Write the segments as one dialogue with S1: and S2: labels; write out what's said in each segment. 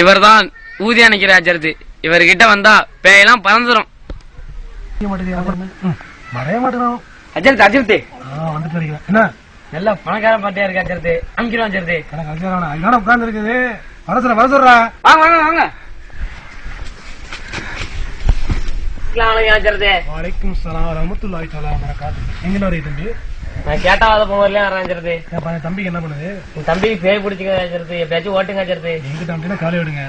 S1: இவர்தான் ஊதி அணைக்கிற அஜரது இவர்கிட்ட வந்தா பேயெல்லாம் பறந்துரும்.
S2: மறைய
S1: அஜரத் அஜரத்து
S2: என்ன?
S1: நல்ல பணக்கார பாட்டியா இருக்கு அஜரத்து அமிக்கிறோம் அஜரத்து
S2: எனக்கு அஞ்சாயிரம் அதனால உட்கார்ந்து இருக்குது. வர சொல்ற வர சொல்றா
S1: வாங்க வாங்க வாங்க. அஜரத்து
S2: வலைக்கும் சலாம். ரமத்துல்லாஹி தஆலா வரகாத்து எங்க வரைய தம்பி?
S1: நான் போகல வரேன் அஜரத்து
S2: ஏப்பா, என் தம்பிக்கு என்ன பண்ணுது?
S1: உன் தம்பிக்கு பேய் பிடிச்சிக்க அஜரத்து எப்பயாச்சும் ஓட்டுங்க அஜரத்து
S2: எங்கிட்ட வந்துட்டு காலை விடுங்க?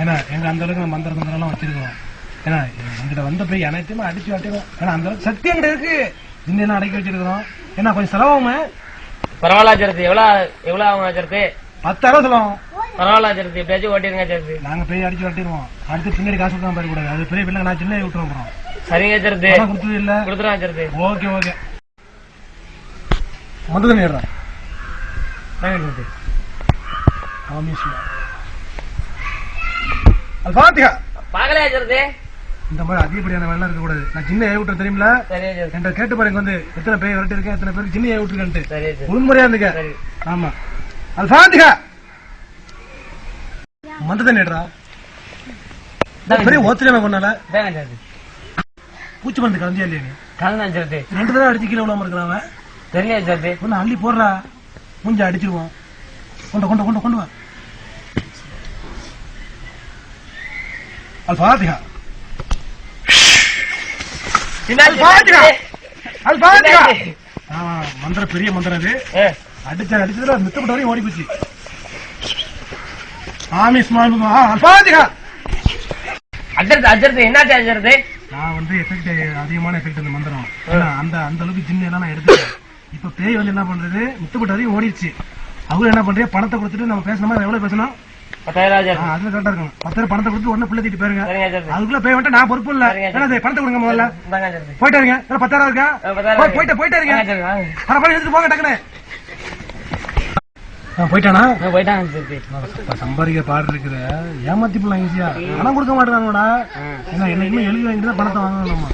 S2: ஏன்னா எங்க அந்த அளவுக்கு நம்ம மந்திர தந்திரம் வச்சிருக்கோம் ஏன்னா எங்கிட்ட வந்த போய் அனைத்துமே அடிச்சு வாட்டிடும் ஏன்னா அந்த அளவுக்கு சக்தி எங்கிட்ட இருக்கு. இன்னும் அடக்கி வச்சிருக்கிறோம்? ஏன்னா கொஞ்சம் செலவாகுமே.
S1: பரவாயில்ல அஜரத்து எவ்வளவு எவ்வளவு ஆகும் அஜரத்து
S2: பத்தாயிரம் செலவாகும்.
S1: பரவாயில்ல அஜரத்து எப்பயாச்சும் ஓட்டிருங்க அஜரத்து
S2: நாங்க போய் அடிச்சு வாட்டிடுவோம் அடுத்து பின்னாடி காசு கொடுக்காம போயிடக்கூடாது அது பெரிய பிள்ளை நான் சின்ன விட்டுருவோம் அப்புறம்.
S1: சரிங்க
S2: பணம் கொடுத்தது இல்ல.
S1: கொடுத்துருவோம் அஜரத்து
S2: ஓகே ஓகே. நேர்றா அல்பாத்தியா
S1: பாக்கலையா அஜரத்து
S2: இந்த மாதிரி அதிகப்படியான வேலை இருக்க கூடாது நான் சின்ன ஏ விட்டு தெரியுமில என்கிட்ட கேட்டு பாருங்க வந்து எத்தனை பேர் விரட்டி இருக்கேன் எத்தனை பேருக்கு சின்ன ஏ விட்டுருக்கேன்ட்டு. ஒழுங்குமுறையா இருந்துக்க. ஆமா. அல்பாத்தியா மந்தத்தை நேடுறா பெரிய ஓத்திரமே கொண்டால பூச்சி மருந்து கலந்தியா இல்லையா நீ?
S1: கலந்து அஜரத்து
S2: ரெண்டு தடவை அடிச்சு கீழே விடாம இருக்கிறான்
S1: தெரியல அஜரத்து
S2: ஒன்னு அள்ளி போடுறா. மூஞ்ச அடிச்சிருவோம். கொண்டு கொண்டு கொண்டு கொண்டு வா. மந்திரம் பெரிய மந்திரம் அது. அடிச்ச அடிச்சதுல மித்தப்பட்ட வரையும் ஓடி போச்சு ஆமி ஸ்மால் அல்பாத்தியா
S1: அஜரத்து அஜரத்து என்னாச்சு அஜரத்து
S2: நான் வந்து எஃபெக்ட் அதிகமான எஃபெக்ட் அந்த மந்திரம். அந்த அந்த அளவுக்கு ஜின்னு எல்லாம் நான் எடுத்துட்டேன். இப்ப பேய் வந்து என்ன பண்றது? மித்தப்பட்ட வரையும் ஓடிடுச்சு அவங்க என்ன பண்றீங்க பணத்தை கொடுத்துட்டு நம்ம பேசணுமா? எவ்வளவு பேசணும்? அதுல கரெக்டா இருக்கும் பத்தாயிரம் பணத்தை கொடுத்து உடனே பிள்ளை தீட்டு போயிருங்க. அதுக்குள்ள பேய் வந்துட்டு நான் பொறுப்பு இல்ல. பணத்தை கொடுங்க முதல்ல. போயிட்டு இருங்க பத்தாயிரம் இருக்கா? போயிட்டு போயிட்டு இருங்க. பரவாயில்ல எடுத்துட்டு போங்க டக்குனு ஆ, போயிட்டானா? சம்பாதிக்க பாடு ஏமாத்தி போலாம் ஈஸியா. பணம் கொடுக்க மாட்டேங்காங்கடா ஏன்னா என்னைக்குமே எழுதி வாங்கிட்டு பணத்தை வாங்கணும் நம்ம.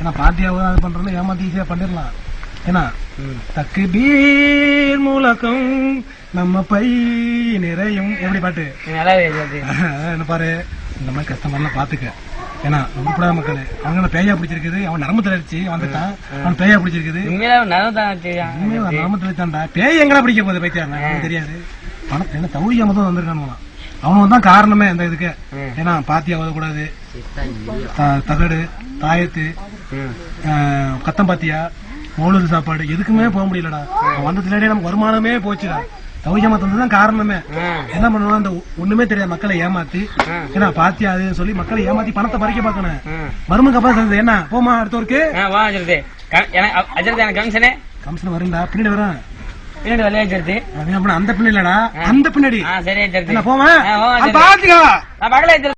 S2: ஏன்னா பார்ட்டியாவது அது பண்றோம்னா ஏமாத்தி ஈஸியா பண்ணிடலாம். ஏன்னா தக்கு பீர் மூலக்கம் நம்ம பை நிறையும். எப்படி பாட்டு? என்ன பாரு? இந்த மாதிரி கஷ்டமெல்லாம் பாத்துக்க. ஏன்னா உருப்படாத மக்கள் அவங்க பேயா பிடிச்சிருக்குது. அவன் நரம்பு தளர்ச்சி வந்துட்டான். அவன் பேயா பிடிச்சிருக்குது. நரம்பு தளர்ச்சான்டா பேய் எங்கடா பிடிக்க போகுது எனக்கு தெரியாது. பணத்தை என்ன தௌரியாம தான் வந்திருக்கானுங்களாம். அவன் தான் காரணமே இந்த இதுக்கு. ஏன்னா பாத்தியா ஓதக்கூடாது த- தகடு தாயத்து கத்தம் பாத்தியா மோளூர் சாப்பாடு. எதுக்குமே போக முடியலடா. வந்ததுலேயே நமக்கு வருமானமே போச்சுடா. தௌரியமா தந்ததுதான் காரணமே. என்ன பண்ணுவான் அந்த ஒண்ணுமே தெரியாத மக்களை ஏமாத்தி. ஏன்னா பாத்தியா அதுன்னு சொல்லி மக்களை ஏமாத்தி பணத்தை பறிக்க பார்க்கணும்.
S1: ம்.
S2: மருமக அப்புறம் சொல்றது என்ன? போமா அடுத்தவருக்கு
S1: ஆ, வா அஜரத்து க- எனக்கு அ- அஜரத்து எனக்கு கமிஷனு.
S2: கமிஷன் வருண்டா பின்னாடி வரும்.
S1: பின்னாடி
S2: அது அப்புறம் அந்த பின்னாடி இல்லடா. அந்த பின்னாடி.
S1: சரி
S2: போமா. பாத்துக்கா
S1: நான் அஜரத்து